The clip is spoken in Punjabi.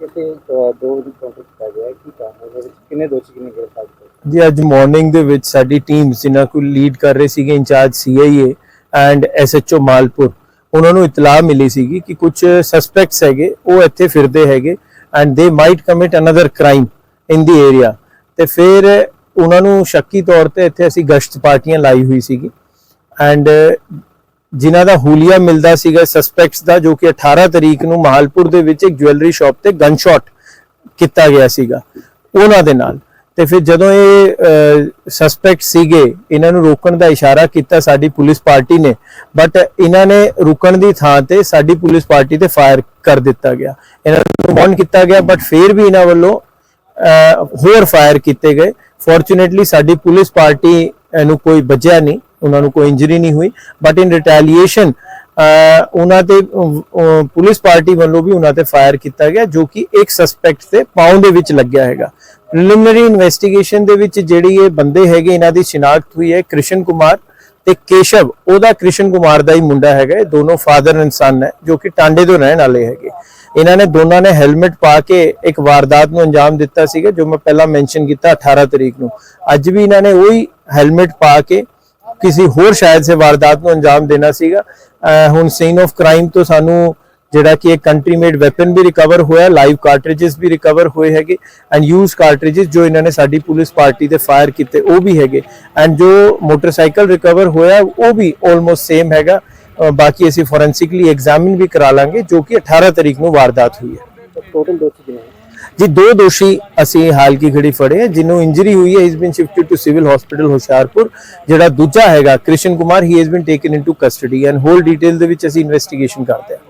ਕਿਤੇ ਦੋ ਦੀ ਕਾਉਂਟਰ ਕੀਤਾ ਗਿਆ ਹੈ ਕੀ ਕਾਰਨ ਵਿੱਚ ਕਿੰਨੇ ਦੋਸ਼ੀ, ਕਿੰਨੇ ਗ੍ਰਿਫਤਾਰ ਕੀਤੇ ਜੀ, ਅੱਜ ਮਾਰਨਿੰਗ ਦੇ ਵਿੱਚ ਸਾਡੀ ਟੀਮ ਜਿਨ੍ਹਾਂ ਕੋਲ ਲੀਡ ਕਰ ਰਹੇ ਸੀਗੇ, incharge CIA and SHO Malpur, ਉਹਨਾਂ ਨੂੰ ਇਤਲਾਹ ਮਿਲੀ ਸੀਗੀ ਕਿ ਕੁਝ ਸਸਪੈਕਟਸ ਹੈਗੇ, ਉਹ ਇੱਥੇ ਫਿਰਦੇ ਹੈਗੇ and they might commit another crime in the area ਤੇ ਫਿਰ ਉਹਨਾਂ ਨੂੰ ਸ਼ੱਕੀ ਤੌਰ ਤੇ ਇੱਥੇ ਅਸੀਂ ਗਸ਼ਤ ਪਾਰਟੀਆਂ ਲਾਈ ਹੋਈ ਸੀਗੀ ਐਂਡ ਜਿਨ੍ਹਾਂ ਦਾ ਹੂਲੀਆ ਮਿਲਦਾ ਸੀਗਾ ਸਸਪੈਕਟਸ ਦਾ, ਜੋ ਕਿ 18 ਤਰੀਕ ਨੂੰ ਮਹਾਲਪੁਰ ਦੇ ਵਿੱਚ ਇੱਕ ਜੁਐਲਰੀ ਸ਼ਾਪ ਤੇ ਗਨ ਸ਼ਾਟ ਕੀਤਾ ਗਿਆ ਸੀਗਾ, ਉਹਨਾਂ ਦੇ ਨਾਲ। ਤੇ ਫਿਰ ਜਦੋਂ ਇਹ ਸਸਪੈਕਟ ਸੀਗੇ, ਇਹਨਾਂ ਨੂੰ ਰੋਕਣ ਦਾ ਇਸ਼ਾਰਾ ਕੀਤਾ ਸਾਡੀ ਪੁਲਿਸ ਪਾਰਟੀ ਨੇ ਬਟ ਇਹਨਾਂ ਨੇ ਰੁਕਣ ਦੀ ਥਾਂ ਤੇ ਸਾਡੀ ਪੁਲਿਸ ਪਾਰਟੀ ਤੇ ਫਾਇਰ ਕਰ ਦਿੱਤਾ ਗਿਆ। ਇਹਨਾਂ ਨੂੰ ਵਾਰਨ ਕੀਤਾ ਗਿਆ ਬਟ ਫਿਰ ਵੀ ਇਹਨਾਂ ਵੱਲੋਂ ਹੋਰ ਫਾਇਰ ਕੀਤੇ ਗਏ। ਫੋਰਚੂਨੇਟਲੀ ਸਾਡੀ ਪੁਲਿਸ ਪਾਰਟੀ ਨੂੰ ਕੋਈ ਬਚਿਆ ਨਹੀਂ। ਉਹਨਾਂ ਨੂੰ ਕੋਈ ਇੰਜਰੀ ਨਹੀਂ ਹੋਈ ਬਟ ਇਨ ਰਿਟੈਲੀਏਸ਼ਨ ਉਹਨਾਂ ਤੇ ਪੁਲਿਸ ਪਾਰਟੀ ਵੱਲੋਂ ਵੀ ਉਹਨਾਂ ਤੇ ਫਾਇਰ ਕੀਤਾ ਗਿਆ, ਜੋ ਕਿ ਇੱਕ ਸਸਪੈਕਟ ਤੇ ਪਾਉ ਦੇ ਵਿੱਚ ਲੱਗਿਆ ਹੈਗਾ। ਪ੍ਰੀਲਿਮਿਨਰੀ ਇਨਵੈਸਟੀਗੇਸ਼ਨ ਦੇ ਵਿੱਚ ਜਿਹੜੀ ਇਹ ਬੰਦੇ ਹੈਗੇ, ਇਹਨਾਂ ਦੀ ਸ਼ਨਾਖਤ ਹੋਈ ਹੈ ਕ੍ਰਿਸ਼ਨ ਕੁਮਾਰ ਤੇ ਕੇਸ਼ਵ। ਉਹਦਾ ਕ੍ਰਿਸ਼ਨ ਕੁਮਾਰ ਦਾ ਹੀ ਮੁੰਡਾ ਹੈਗਾ, ਇਹ ਦੋਨੋਂ ਫਾਦਰ ਐਂਡ ਸਨ ਹੈ ਜੋ ਕਿ ਟਾਂਡੇ ਤੋਂ ਰਹਿਣ ਵਾਲੇ ਹੈਗੇ। ਇਹਨਾਂ ਨੇ ਦੋਨਾਂ ਨੇ ਹੈਲਮਟ ਪਾ ਕੇ ਇੱਕ ਵਾਰਦਾਤ ਨੂੰ ਅੰਜਾਮ ਦਿੱਤਾ ਸੀਗਾ, ਜੋ ਮੈਂ ਪਹਿਲਾਂ ਮੈਂਸ਼ਨ ਕੀਤਾ 18 ਤਰੀਕ ਨੂੰ। ਅੱਜ ਵੀ ਇਹਨਾਂ ਨੇ ਉਹੀ ਹੈਲਮਟ ਪਾ ਕੇ ਕਿਸੇ ਹੋਰ ਸ਼ਾਇਦ ਸੇ ਵਾਰਦਾਤ ਨੂੰ ਅੰਜਾਮ ਦੇਣਾ ਸੀਗਾ। ਹੁਣ ਸੀਨ ਆਫ ਕ੍ਰਾਈਮ ਤੋਂ ਸਾਨੂੰ ਜਿਹੜਾ ਕਿ ਇੱਕ ਕੰਟਰੀ ਮੇਡ ਵੈਪਨ ਵੀ ਰਿਕਵਰ ਹੋਇਆ ਲਾਈਵ ਕਾਰਟ੍ਰਿਜਸ ਵੀ ਰਿਕਵਰ ਹੋਏ ਹੈਗੇ ਐਂਡ ਯੂਜ਼ ਕਾਰਟ੍ਰਿਜਸ ਜੋ ਇਹਨਾਂ ਨੇ ਸਾਡੀ ਪੁਲਿਸ ਪਾਰਟੀ ਤੇ ਫਾਇਰ ਕੀਤੇ, ਉਹ ਵੀ ਹੈਗੇ। ਐਂਡ ਜੋ ਮੋਟਰਸਾਈਕਲ ਰਿਕਵਰ ਹੋਇਆ, ਉਹ ਵੀ ਆਲਮੋਸਟ ਸੇਮ ਹੈਗਾ। ਬਾਕੀ ਅਸੀਂ ਫੋਰੈਂਸਿਕਲੀ ਐਗਜ਼ਾਮਿਨ ਵੀ ਕਰਾ ਲਾਂਗੇ, ਜੋ ਕਿ 18 ਤਰੀਕ ਨੂੰ ਵਾਰਦਾਤ ਹੋਈ ਹੈ। ਟੋਟਲ ਦੋਸ਼ੀ ਕਿੰਨੇ ਜੀ ਦੋ ਦੋਸ਼ੀ ਅਸੀਂ ਹਾਲ ਕੀ ਘੜੀ ਫੜੇ ਹੈ ਜਿਹਨੂੰ ਇੰਜਰੀ ਹੋਈ ਹੈ is been shifted to civil hospital Hoshiarpur, ਜਿਹੜਾ ਦੂਜਾ ਹੈਗਾ, Krishan Kumar he has been taken into custody and whole detail ਦੇ ਵਿੱਚ ਅਸੀਂ ਇਨਵੈਸਟੀਗੇਸ਼ਨ ਕਰਦੇ ਹਾਂ।